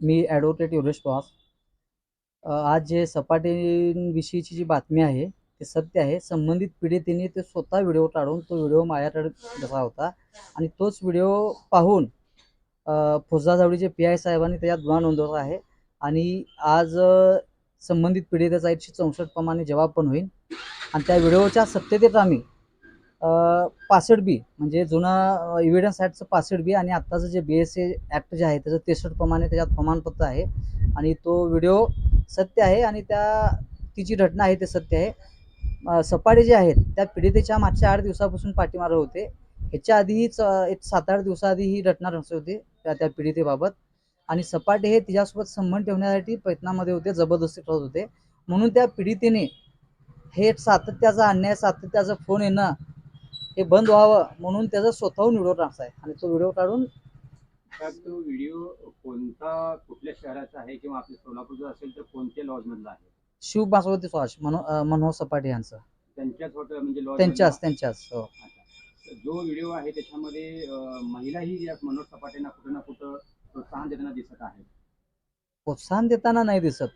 मी advocate Yogesh Pawar. आज जे सपाटींविषयीची जी बातमी आहे ते सत्य आहे. संबंधित पीडितेने ते स्वतः व्हिडिओ काढून तो व्हिडिओ माझ्याकडे दिला होता. आणि तोच व्हिडिओ पाहून अ, पी आय साहेबांनी त्याच्यात गुन्हा नोंदवला आहे. आणि आज संबंधित पीडितेचा एकशे चौसष्ट प्रमाणे जबाब पण होईल. आणि त्या व्हिडिओच्या सत्यतेत आम्ही पासष्ट बी म्हणजे जुनं इव्हिडन्स ॲक्टचं पासष्ट बी आणि आत्ताचं जे बी एस ए ॲक्ट जे आहे त्याचं तेसष्ट प्रमाणे त्याच्यात प्रमाणपत्र आहे. आणि तो व्हिडिओ सत्य आहे आणि त्या ती जी घटना आहे ते सत्य आहे. सपाटे जे आहेत त्या पीडितेच्या मागच्या आठ दिवसापासून पाठीमार होते. ह्याच्या आधीच एक सात आठ दिवसाआधी ही घटना रचली होती त्या त्या पीडितेबाबत. आणि सपाटे हे तिच्यासोबत संबंध ठेवण्यासाठी प्रयत्नामध्ये होते जबरदस्ती करत होते. म्हणून त्या पीडितेने हे सातत्याचा अन्याय सातत्याचा फोन येणं हे बंद व्हावं म्हणून त्याचा स्वतःहून व्हिडिओ आहे. आणि तो व्हिडिओ काढून तो व्हिडिओ कोणता कुठल्या शहराचा आहे किंवा आपल्या सोलापूरचा असेल तर कोणत्या लॉज मधला आहे? शिव बासवती स्वाश मनोहर सपाटे यांचं. त्यांच्याच हॉटेल म्हणजे लॉज त्यांच्याच त्यांच्याच हो. जो व्हिडिओ आहे त्याच्यामध्ये महिलाही या मनोज सपाटेंना कुठं ना कुठं प्रोत्साहन देताना दिसत आहे. प्रोत्साहन देताना नाही दिसत.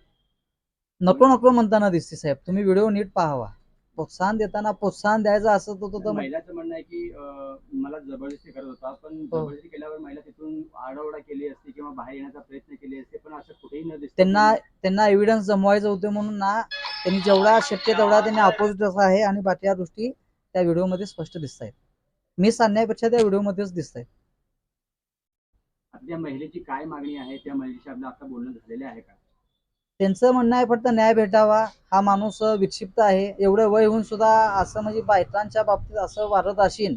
नको नको म्हणताना दिसते साहेब. तुम्ही व्हिडिओ नीट पाहावा. प्रोत्साहन देताना प्रोत्साहन द्यायचं असं तर तो तर महिलाचं म्हणणं आहे की मला जबरदस्ती करत होता पण हो. जबरदस्ती केल्यावर महिला तिथून आरडाओरडा केली असती किंवा बाहेर येण्याचा प्रयत्न केले असते पण असं कुठेही न दिसतं त्यांना त्यांना एव्हिडन्स जमवायचं होते म्हणून ना त्यांनी जेवढा शक्य तेवढा त्यांनी अपोजिट असं आहे आणि बाकीच्या गोष्टी त्या व्हिडिओमध्ये स्पष्ट दिसत आहेत. मी सांगण्यापेक्षा त्या व्हिडिओमध्येच दिसत आहेत. त्या महिलेची काय मागणी आहे त्या महिलेशी आपलं आता बोलणं झालेलं आहे का? त्यांचं म्हणणं आहे फक्त न्याय भेटावा हा माणूस विक्षिप्त आहे. एवढं वय होऊन सुद्धा असं म्हणजे बायकांच्या बाबतीत असं वारत असेल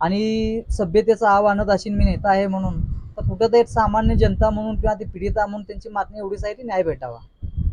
आणि सभ्यतेचा आव आणत असेल मी नेता आहे म्हणून तर कुठं तर एक सामान्य जनता म्हणून किंवा ती पीडिता म्हणून त्यांची मागणी एवढीच आहे की न्याय भेटावा.